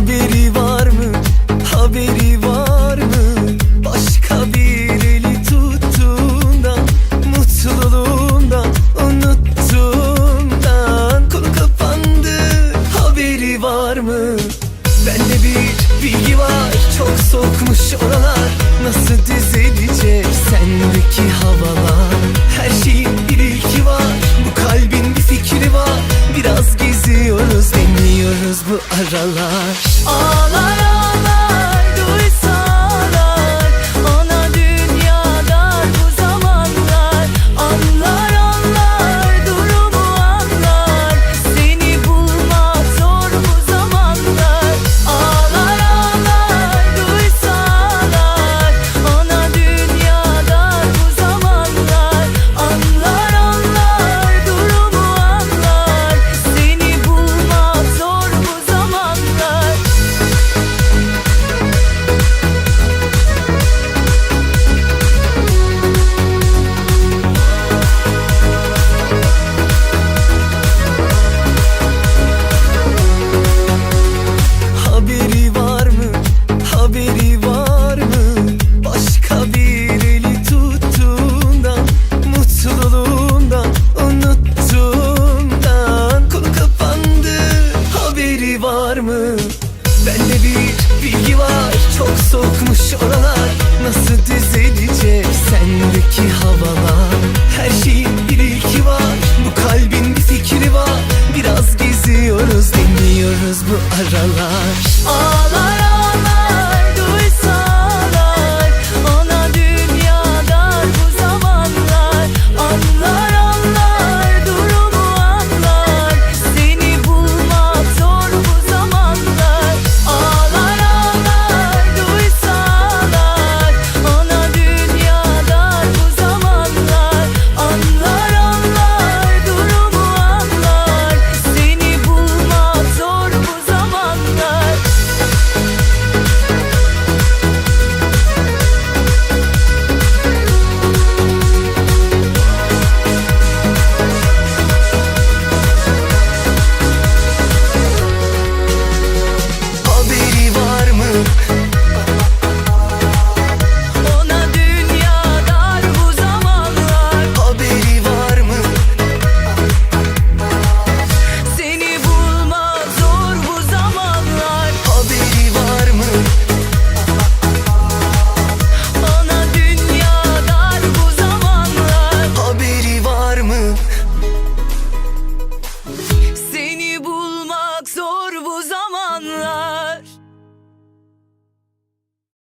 Haberi var mı? Haberi var mı? Başka bir eli tuttuğundan Mutluluğundan Unuttuğundan Konu kapandı Haberi var mı? Bende bir bilgi var Çok soğukmuş oralar Nasıl düzelecek sendeki havalar deniyoruz bu aralar Ağlar ağlar havalar. Her şeyin bir ilki var. Bu kalbin bir fikri var. Biraz geziyoruz deniyoruz bu aralar. Ağlar